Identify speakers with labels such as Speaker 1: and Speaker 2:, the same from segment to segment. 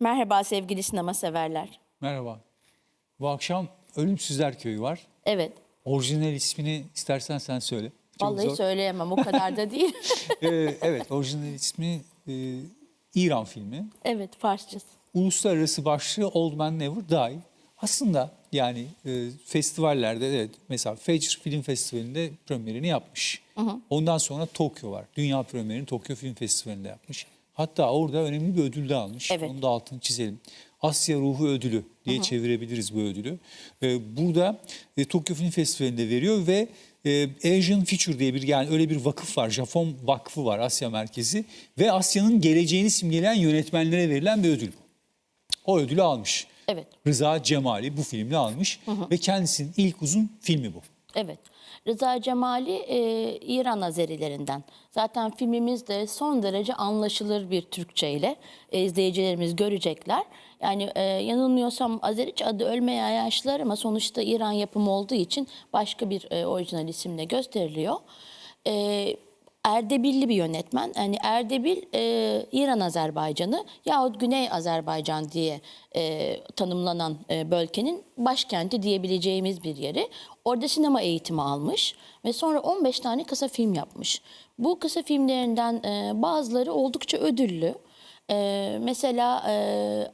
Speaker 1: Merhaba sevgili sinema severler.
Speaker 2: Merhaba. Bu akşam Ölümsüzler Köyü var.
Speaker 1: Evet.
Speaker 2: Orijinal ismini istersen sen söyle.
Speaker 1: Vallahi
Speaker 2: zor.
Speaker 1: söyleyemem o kadar da değil.
Speaker 2: Ee, evet, orijinal ismi e, İran filmi.
Speaker 1: evet Farsçası.
Speaker 2: Uluslararası başlığı Old Man Never Die. Aslında yani e, festivallerde evet, mesela Fecr Film Festivali'nde premierini yapmış. Ondan sonra Tokyo var. Dünya premierini Tokyo Film Festivali'nde yapmış. Hatta orada önemli bir ödül de almış.
Speaker 1: Evet.
Speaker 2: Onu da altını çizelim. Asya Ruhu Ödülü diye çevirebiliriz bu ödülü. Ee, burada e, Tokyo Film Festivali'nde veriyor ve e, Asian Future diye bir yani öyle bir vakıf var. Japon Vakfı var Asya merkezi ve Asya'nın geleceğini simgeleyen yönetmenlere verilen bir ödül. O ödülü almış.
Speaker 1: Evet.
Speaker 2: Rıza Cemali bu filmle almış ve kendisinin ilk uzun filmi bu.
Speaker 1: Evet. Rıza Cemali e, İran Azerilerinden. Zaten filmimiz de son derece anlaşılır bir Türkçe ile e, izleyicilerimiz görecekler. Yani e, yanılmıyorsam Azerice adı Ölmeye Yaşlılar ama sonuçta İran yapımı olduğu için başka bir e, orijinal isimle gösteriliyor. E, Erdebilli bir yönetmen. Yani Erdebil e, İran Azerbaycanı yahut Güney Azerbaycan diye e, tanımlanan e, bölgenin başkenti diyebileceğimiz bir yeri. Orada sinema eğitimi almış ve sonra 15 tane kısa film yapmış. Bu kısa filmlerinden e, bazıları oldukça ödüllü. Ee, mesela e,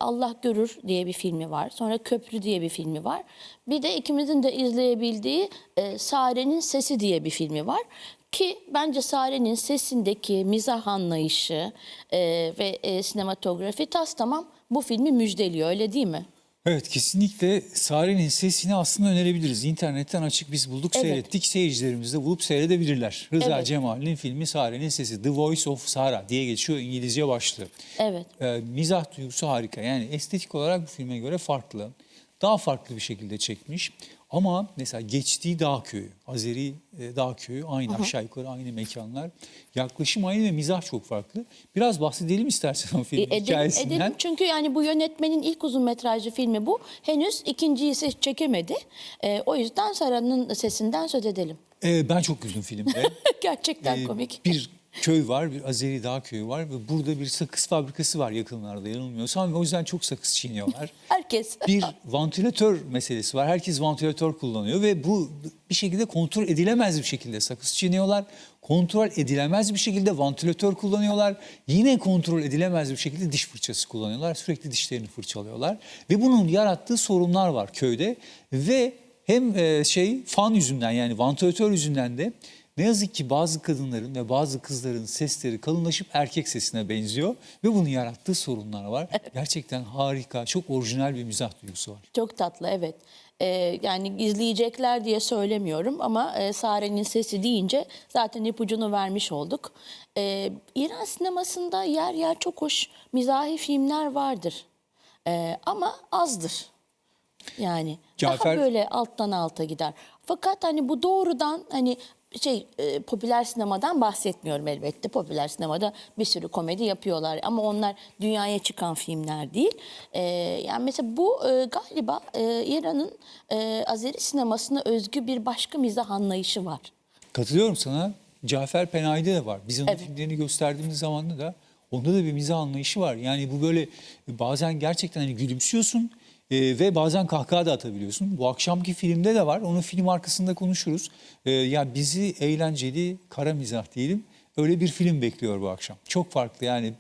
Speaker 1: Allah Görür diye bir filmi var. Sonra Köprü diye bir filmi var. Bir de ikimizin de izleyebildiği e, Sare'nin Sesi diye bir filmi var. Ki bence Sare'nin sesindeki mizah anlayışı e, ve e, sinematografi tas tamam bu filmi müjdeliyor öyle değil mi?
Speaker 2: Evet kesinlikle Sare'nin sesini aslında önerebiliriz. İnternetten açık biz bulduk
Speaker 1: Evet.
Speaker 2: seyrettik. Seyircilerimiz de bulup seyredebilirler. Rıza
Speaker 1: Evet.
Speaker 2: Cemal'in filmi Sare'nin Sesi The Voice of Sara diye geçiyor İngilizce başlığı.
Speaker 1: Evet.
Speaker 2: Ee, mizah duygusu harika. Yani estetik olarak bu filme göre farklı. Daha farklı bir şekilde çekmiş. Ama mesela geçtiği dağ köyü, Azeri e, dağ köyü aynı aşağı yukarı aynı mekanlar. Yaklaşım aynı ve mizah çok farklı. Biraz bahsedelim istersen o
Speaker 1: E,
Speaker 2: filmin
Speaker 1: edelim,
Speaker 2: hikayesinden.
Speaker 1: edelim. Çünkü yani bu yönetmenin ilk uzun metrajlı filmi bu. Henüz ikinciyi se- çekemedi. E, o yüzden Sara'nın sesinden söz edelim.
Speaker 2: Ee, ben çok güldüm filmde.
Speaker 1: Gerçekten
Speaker 2: Ee,
Speaker 1: komik.
Speaker 2: Bir köy var, bir Azeri Dağ köyü var ve burada bir sakız fabrikası var yakınlarda yanılmıyorsam ve o yüzden çok sakız çiğniyorlar.
Speaker 1: Herkes.
Speaker 2: bir vantilatör meselesi var. Herkes vantilatör kullanıyor ve bu bir şekilde kontrol edilemez bir şekilde sakız çiğniyorlar. Kontrol edilemez bir şekilde vantilatör kullanıyorlar. Yine kontrol edilemez bir şekilde diş fırçası kullanıyorlar. Sürekli dişlerini fırçalıyorlar. Ve bunun yarattığı sorunlar var köyde. Ve hem e, şey fan yüzünden yani vantilatör yüzünden de ne yazık ki bazı kadınların ve bazı kızların sesleri kalınlaşıp erkek sesine benziyor. Ve bunun yarattığı sorunlar var. Gerçekten harika, çok orijinal bir mizah duygusu var.
Speaker 1: Çok tatlı evet. Ee, yani izleyecekler diye söylemiyorum ama e, Sare'nin sesi deyince zaten ipucunu vermiş olduk. Ee, İran sinemasında yer yer çok hoş mizahi filmler vardır. Ee, ama azdır. Yani
Speaker 2: Cafer-
Speaker 1: daha böyle alttan alta gider. Fakat hani bu doğrudan hani şey e, popüler sinemadan bahsetmiyorum elbette. Popüler sinemada bir sürü komedi yapıyorlar ama onlar dünyaya çıkan filmler değil. E, yani mesela bu e, galiba e, İran'ın e, Azeri sinemasına özgü bir başka mizah anlayışı var.
Speaker 2: Katılıyorum sana. Cafer Penayi'de de var. Biz onun
Speaker 1: Evet.
Speaker 2: filmlerini gösterdiğimiz zaman da onda da bir mizah anlayışı var. Yani bu böyle bazen gerçekten hani gülümsüyorsun e, ve bazen kahkaha da atabiliyorsun. Bu akşamki filmde de var. Onu film arkasında konuşuruz. E, ya bizi eğlenceli, kara mizah diyelim. Öyle bir film bekliyor bu akşam. Çok farklı yani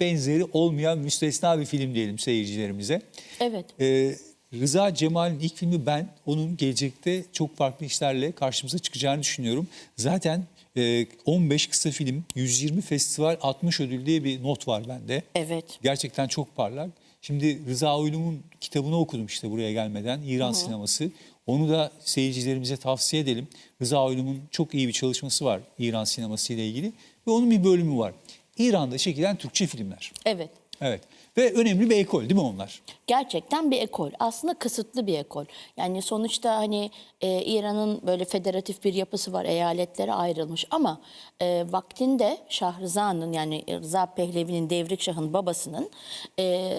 Speaker 2: benzeri olmayan müstesna bir film diyelim seyircilerimize.
Speaker 1: Evet.
Speaker 2: Ee, Rıza Cemal'in ilk filmi Ben. Onun gelecekte çok farklı işlerle karşımıza çıkacağını düşünüyorum. Zaten e, 15 kısa film, 120 festival, 60 ödül diye bir not var bende.
Speaker 1: Evet.
Speaker 2: Gerçekten çok parlak. Şimdi Rıza Uylum'un kitabını okudum işte buraya gelmeden. İran sineması. Onu da seyircilerimize tavsiye edelim. Rıza Uylum'un çok iyi bir çalışması var İran sineması ile ilgili. Ve onun bir bölümü var. İran'da çekilen Türkçe filmler.
Speaker 1: Evet.
Speaker 2: Evet. Ve önemli bir ekol değil mi onlar?
Speaker 1: gerçekten bir ekol. Aslında kısıtlı bir ekol. Yani sonuçta hani e, İran'ın böyle federatif bir yapısı var. Eyaletlere ayrılmış ama e, vaktinde Şah Rıza'nın yani Rıza Pehlevi'nin Devrik Şah'ın babasının e,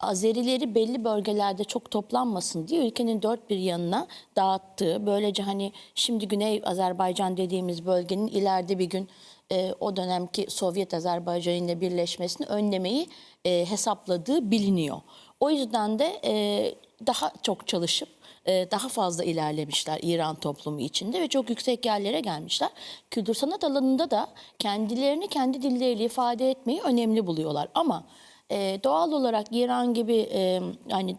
Speaker 1: Azerileri belli bölgelerde çok toplanmasın diye ülkenin dört bir yanına dağıttığı böylece hani şimdi Güney Azerbaycan dediğimiz bölgenin ileride bir gün e, o dönemki Sovyet Azerbaycan ile birleşmesini önlemeyi e, hesapladığı biliniyor. O yüzden de e, daha çok çalışıp e, daha fazla ilerlemişler İran toplumu içinde ve çok yüksek yerlere gelmişler. Kültür sanat alanında da kendilerini kendi dilleriyle ifade etmeyi önemli buluyorlar. Ama e, doğal olarak İran gibi e, yani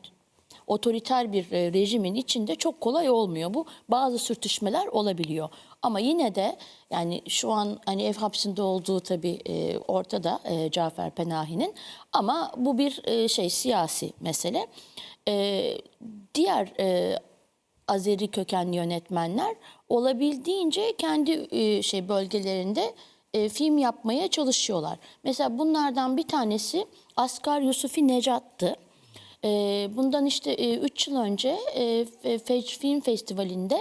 Speaker 1: otoriter bir e, rejimin içinde çok kolay olmuyor bu. Bazı sürtüşmeler olabiliyor. Ama yine de yani şu an hani ev hapsinde olduğu tabii e, ortada e, Cafer Penahi'nin ama bu bir e, şey siyasi mesele. E, diğer e, Azeri kökenli yönetmenler olabildiğince kendi e, şey bölgelerinde e, film yapmaya çalışıyorlar. Mesela bunlardan bir tanesi Asgar Yusufi Necat'tı. E, bundan işte 3 yıl önce e, Film Festivali'nde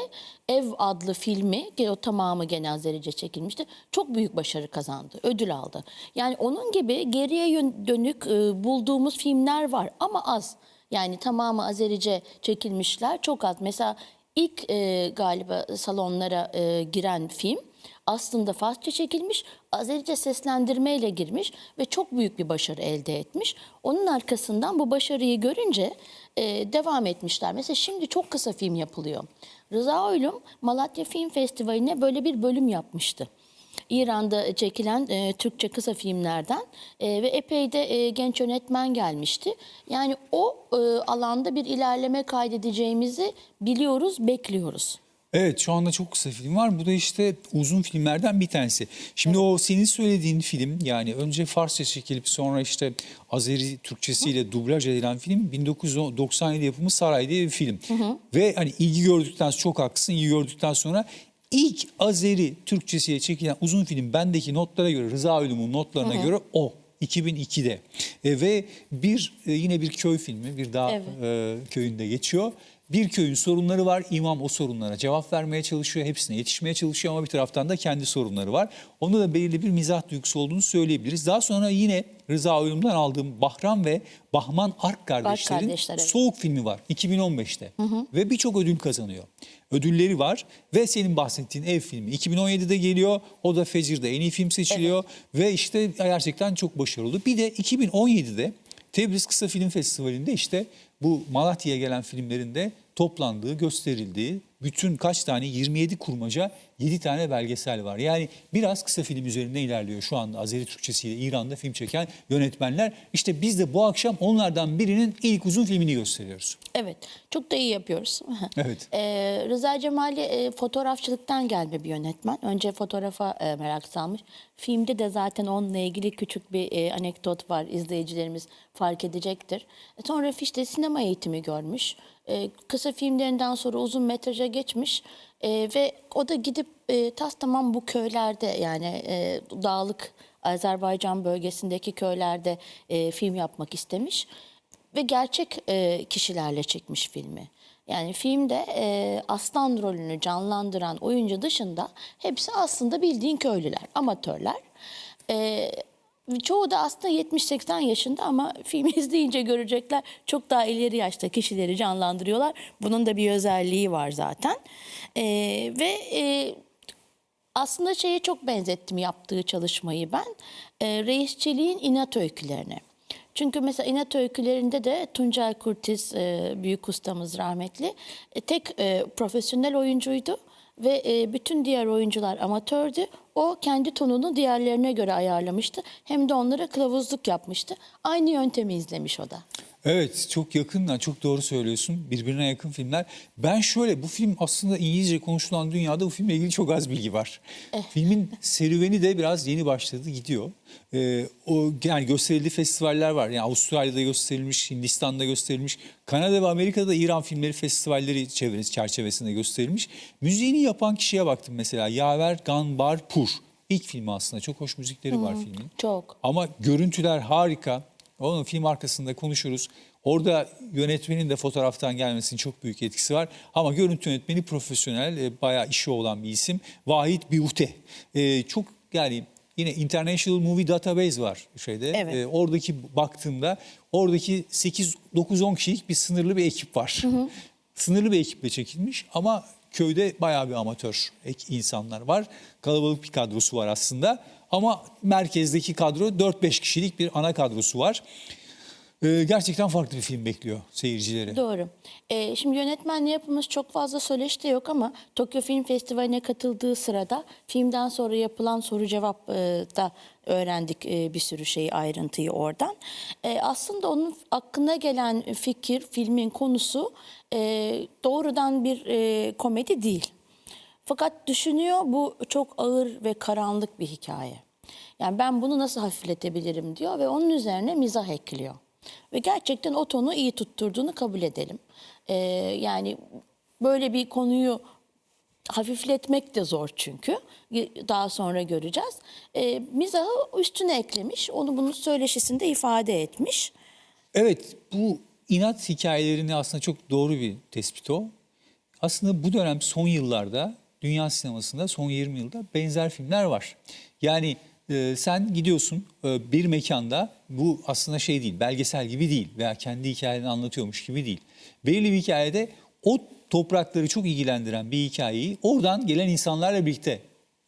Speaker 1: Ev adlı filmi, o tamamı gene Azerice çekilmişti. Çok büyük başarı kazandı, ödül aldı. Yani onun gibi geriye dönük e, bulduğumuz filmler var ama az. Yani tamamı Azerice çekilmişler çok az. Mesela ilk e, galiba salonlara e, giren film aslında Farsça çekilmiş, Azerice seslendirmeyle girmiş ve çok büyük bir başarı elde etmiş. Onun arkasından bu başarıyı görünce e, devam etmişler. Mesela şimdi çok kısa film yapılıyor. Rıza Oylum Malatya Film Festivali'ne böyle bir bölüm yapmıştı. İran'da çekilen e, Türkçe kısa filmlerden e, ve epey de e, genç yönetmen gelmişti. Yani o e, alanda bir ilerleme kaydedeceğimizi biliyoruz, bekliyoruz.
Speaker 2: Evet şu anda çok kısa film var. Bu da işte uzun filmlerden bir tanesi. Şimdi o senin söylediğin film yani önce Farsça çekilip sonra işte Azeri Türkçesiyle dublaj edilen film 1997 yapımı Saray diye bir film. Ve hani ilgi gördükten çok haklısın ilgi gördükten sonra ilk Azeri Türkçesiyle çekilen uzun film bendeki notlara göre Rıza Ölüm'ün notlarına göre o. 2002'de E, ve bir e, yine bir köy filmi bir dağ
Speaker 1: Evet.
Speaker 2: e, köyünde geçiyor. Bir köyün sorunları var. İmam o sorunlara cevap vermeye çalışıyor. Hepsine yetişmeye çalışıyor ama bir taraftan da kendi sorunları var. Onda da belirli bir mizah duygusu olduğunu söyleyebiliriz. Daha sonra yine Rıza Oyun'dan aldığım Bahram ve Bahman Ark kardeşlerin
Speaker 1: kardeşler, evet.
Speaker 2: Soğuk filmi var 2015'te. Ve birçok ödül kazanıyor. Ödülleri var ve senin bahsettiğin ev filmi 2017'de geliyor. O da Fecir'de en iyi film seçiliyor ve işte gerçekten çok başarılı. Bir de 2017'de Tebriz Kısa Film Festivali'nde işte bu Malatya'ya gelen filmlerinde toplandığı, gösterildiği bütün kaç tane? 27 kurmaca 7 tane belgesel var. Yani biraz kısa film üzerinde ilerliyor şu anda Azeri Türkçesiyle İran'da film çeken yönetmenler. İşte biz de bu akşam onlardan birinin ilk uzun filmini gösteriyoruz.
Speaker 1: Evet, çok da iyi yapıyoruz.
Speaker 2: Evet.
Speaker 1: Ee, Rıza Cemali e, fotoğrafçılıktan gelme bir yönetmen. Önce fotoğrafa e, merak salmış. Filmde de zaten onunla ilgili küçük bir e, anekdot var. İzleyicilerimiz fark edecektir. E, Sonra işte sinema eğitimi görmüş. E, kısa filmlerinden sonra uzun metraja geçmiş. E, ve o da gidip e, tas tamam bu köylerde yani e, dağlık Azerbaycan bölgesindeki köylerde e, film yapmak istemiş ve gerçek e, kişilerle çekmiş filmi. Yani filmde e, aslan rolünü canlandıran oyuncu dışında hepsi aslında bildiğin köylüler, amatörler. E, çoğu da aslında 70-80 yaşında ama filmi izleyince görecekler çok daha ileri yaşta kişileri canlandırıyorlar. Bunun da bir özelliği var zaten. E, ve e, aslında şeye çok benzettim yaptığı çalışmayı ben. E, Reis Çelik'in İnat Öykülerine. Çünkü mesela İnat Öykülerinde de Tuncay Kurtiz e, büyük ustamız rahmetli e, tek e, profesyonel oyuncuydu ve e, bütün diğer oyuncular amatördü. O kendi tonunu diğerlerine göre ayarlamıştı. Hem de onlara kılavuzluk yapmıştı. Aynı yöntemi izlemiş o da.
Speaker 2: Evet çok yakından çok doğru söylüyorsun. Birbirine yakın filmler. Ben şöyle bu film aslında İngilizce konuşulan dünyada bu filmle ilgili çok az bilgi var. Filmin serüveni de biraz yeni başladı gidiyor. Ee, o yani gösterildiği festivaller var. Yani Avustralya'da gösterilmiş, Hindistan'da gösterilmiş, Kanada ve Amerika'da İran filmleri festivalleri çevresi çerçevesinde gösterilmiş. Müziğini yapan kişiye baktım mesela. Yaver Ganbar Pur. İlk filmi aslında çok hoş müzikleri var filmin.
Speaker 1: Çok.
Speaker 2: Ama görüntüler harika. Onun film arkasında konuşuruz. Orada yönetmenin de fotoğraftan gelmesinin çok büyük etkisi var. Ama görüntü yönetmeni profesyonel, e, bayağı işi olan bir isim. Vahit Biute. E, çok yani yine International Movie Database var şeyde.
Speaker 1: Evet.
Speaker 2: E, oradaki baktığımda oradaki 8 9 10 kişilik bir sınırlı bir ekip var. Sınırlı bir ekiple çekilmiş ama köyde bayağı bir amatör ek- insanlar var. Kalabalık bir kadrosu var aslında. Ama merkezdeki kadro 4-5 kişilik bir ana kadrosu var. E, gerçekten farklı bir film bekliyor seyircileri.
Speaker 1: Doğru. Ee, şimdi yönetmenle yapımız çok fazla söyleşte yok ama Tokyo Film Festivali'ne katıldığı sırada filmden sonra yapılan soru cevap e, da öğrendik e, bir sürü şeyi ayrıntıyı oradan. E, aslında onun hakkında gelen fikir, filmin konusu e, doğrudan bir e, komedi değil. Fakat düşünüyor bu çok ağır ve karanlık bir hikaye. Yani ben bunu nasıl hafifletebilirim diyor ve onun üzerine mizah ekliyor. Ve gerçekten o tonu iyi tutturduğunu kabul edelim. Ee, yani böyle bir konuyu hafifletmek de zor çünkü. Daha sonra göreceğiz. Ee, mizahı üstüne eklemiş. Onu bunun söyleşisinde ifade etmiş.
Speaker 2: Evet bu inat hikayelerini aslında çok doğru bir tespit o. Aslında bu dönem son yıllarda dünya sinemasında son 20 yılda benzer filmler var. Yani e, sen gidiyorsun e, bir mekanda bu aslında şey değil belgesel gibi değil veya kendi hikayeni anlatıyormuş gibi değil. Belirli bir hikayede o toprakları çok ilgilendiren bir hikayeyi oradan gelen insanlarla birlikte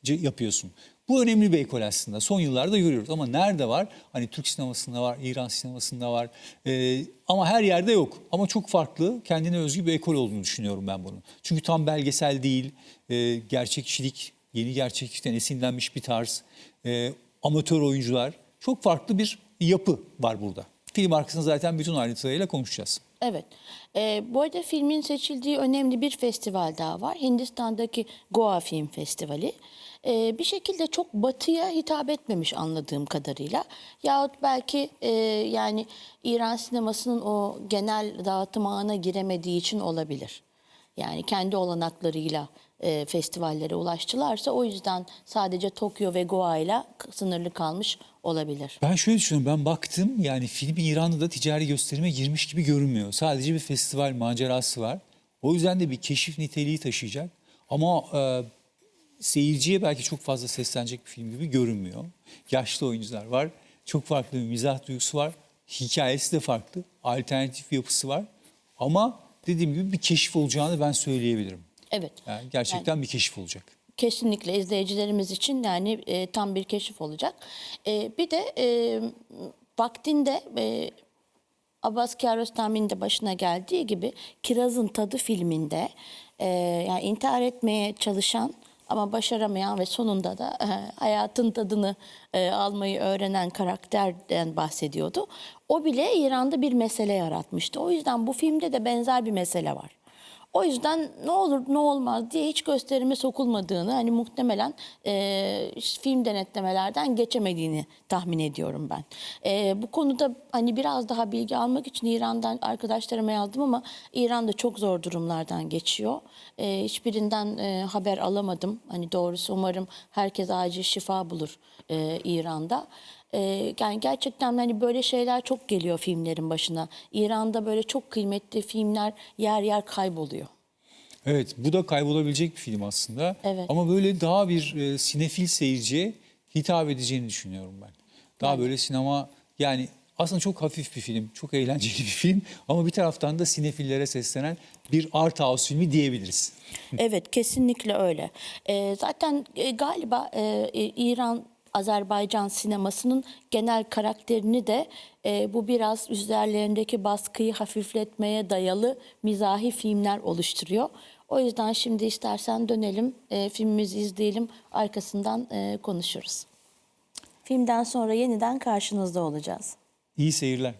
Speaker 2: yapıyorsun. Bu önemli bir ekol aslında. Son yıllarda görüyoruz ama nerede var? Hani Türk sinemasında var, İran sinemasında var. Ee, ama her yerde yok. Ama çok farklı, kendine özgü bir ekol olduğunu düşünüyorum ben bunun. Çünkü tam belgesel değil, e, gerçekçilik, yeni gerçeklikten esinlenmiş bir tarz, e, amatör oyuncular. Çok farklı bir yapı var burada. Film arkasında zaten bütün ayrıntılarıyla konuşacağız.
Speaker 1: Evet. Ee, bu arada filmin seçildiği önemli bir festival daha var. Hindistan'daki Goa Film Festivali. Ee, bir şekilde çok batıya hitap etmemiş anladığım kadarıyla. Yahut belki e, yani İran sinemasının o genel dağıtım ağına giremediği için olabilir. Yani kendi olanaklarıyla e, festivallere ulaştılarsa o yüzden sadece Tokyo ve Goa ile sınırlı kalmış olabilir.
Speaker 2: Ben şöyle düşünüyorum. Ben baktım yani film İran'da da ticari gösterime girmiş gibi görünmüyor. Sadece bir festival macerası var. O yüzden de bir keşif niteliği taşıyacak. Ama e, seyirciye belki çok fazla seslenecek bir film gibi görünmüyor. Yaşlı oyuncular var. Çok farklı bir mizah duygusu var. Hikayesi de farklı. Alternatif yapısı var. Ama dediğim gibi bir keşif olacağını ben söyleyebilirim.
Speaker 1: Evet.
Speaker 2: Yani gerçekten bir keşif olacak.
Speaker 1: Kesinlikle izleyicilerimiz için yani e, tam bir keşif olacak. E, bir de e, vaktinde e, Abbas Kiarostami'nin de başına geldiği gibi Kiraz'ın Tadı filminde e, yani intihar etmeye çalışan ama başaramayan ve sonunda da e, hayatın tadını e, almayı öğrenen karakterden bahsediyordu. O bile İran'da bir mesele yaratmıştı. O yüzden bu filmde de benzer bir mesele var. O yüzden ne olur ne olmaz diye hiç gösterime sokulmadığını hani muhtemelen e, film denetlemelerden geçemediğini tahmin ediyorum ben. E, bu konuda hani biraz daha bilgi almak için İran'dan arkadaşlarıma yazdım ama İran da çok zor durumlardan geçiyor. E, hiçbirinden e, haber alamadım. Hani doğrusu umarım herkes acil şifa bulur e, İran'da. Ee, yani gerçekten hani böyle şeyler çok geliyor filmlerin başına. İran'da böyle çok kıymetli filmler yer yer kayboluyor.
Speaker 2: Evet bu da kaybolabilecek bir film aslında.
Speaker 1: Evet.
Speaker 2: Ama böyle daha bir e, sinefil seyirciye hitap edeceğini düşünüyorum ben. Daha böyle sinema yani aslında çok hafif bir film, çok eğlenceli bir film ama bir taraftan da sinefillere seslenen bir art house filmi diyebiliriz.
Speaker 1: Evet kesinlikle öyle. Ee, zaten e, galiba e, e, İran Azerbaycan sinemasının genel karakterini de e, bu biraz üzerlerindeki baskıyı hafifletmeye dayalı mizahi filmler oluşturuyor. O yüzden şimdi istersen dönelim, e, filmimizi izleyelim, arkasından e, konuşuruz. Filmden sonra yeniden karşınızda olacağız.
Speaker 2: İyi seyirler.